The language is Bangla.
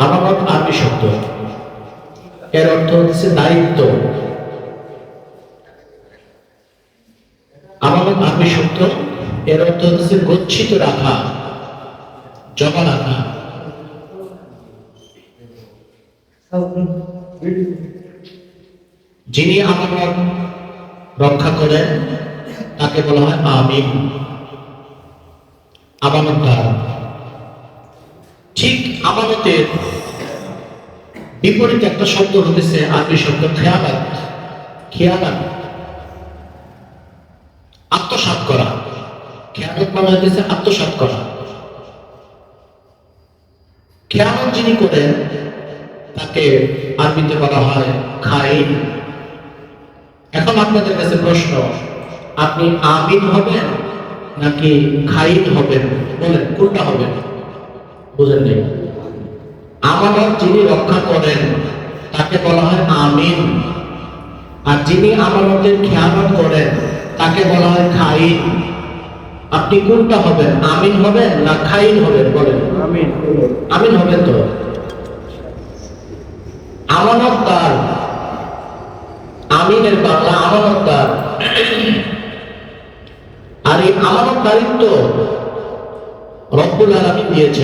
আমানত আরবি শব্দ। এর অর্থ হচ্ছে দায়িত্ব। আমানত আরবি শব্দ, এর অর্থ হচ্ছে গচ্ছিত রাখা, জমা রাখা। যিনি আমানত রক্ষা করেন, তাকে বলা হয় আমিন। আমানতদার আমানতের বিপরীত একটা শব্দ হতেছে আরবি শব্দ খেয়ালাত। খেয়ালাত। আত্মসাৎ করা। খেয়ালত মানে হতেছে আত্মসাৎ করা। খেয়ালত যিনি করেন, তাকে আরবিতে বলা হয় খাইন এখন আপনাদের কাছে প্রশ্ন, আপনি আমিন হবেন নাকি খাইন হবেন? বলেন, কোনটা হবেন? বুঝেন নেই। আমানত যিনি রক্ষা করেন তাকে বলা হয় আমিন। আর যিনি আমানতের খেয়ানত করেন তাকে বলা হয় খাইন। আপনি কোনটা হবেন আমিন হবেন না খাইন হবেন বলেন? আমিন। আমিন হবেন তো? আমানতদার আমিনের বাংলা আমানতদার আর এই আমানতদারিত্ব রব্বুল আলামিন দিয়েছেন।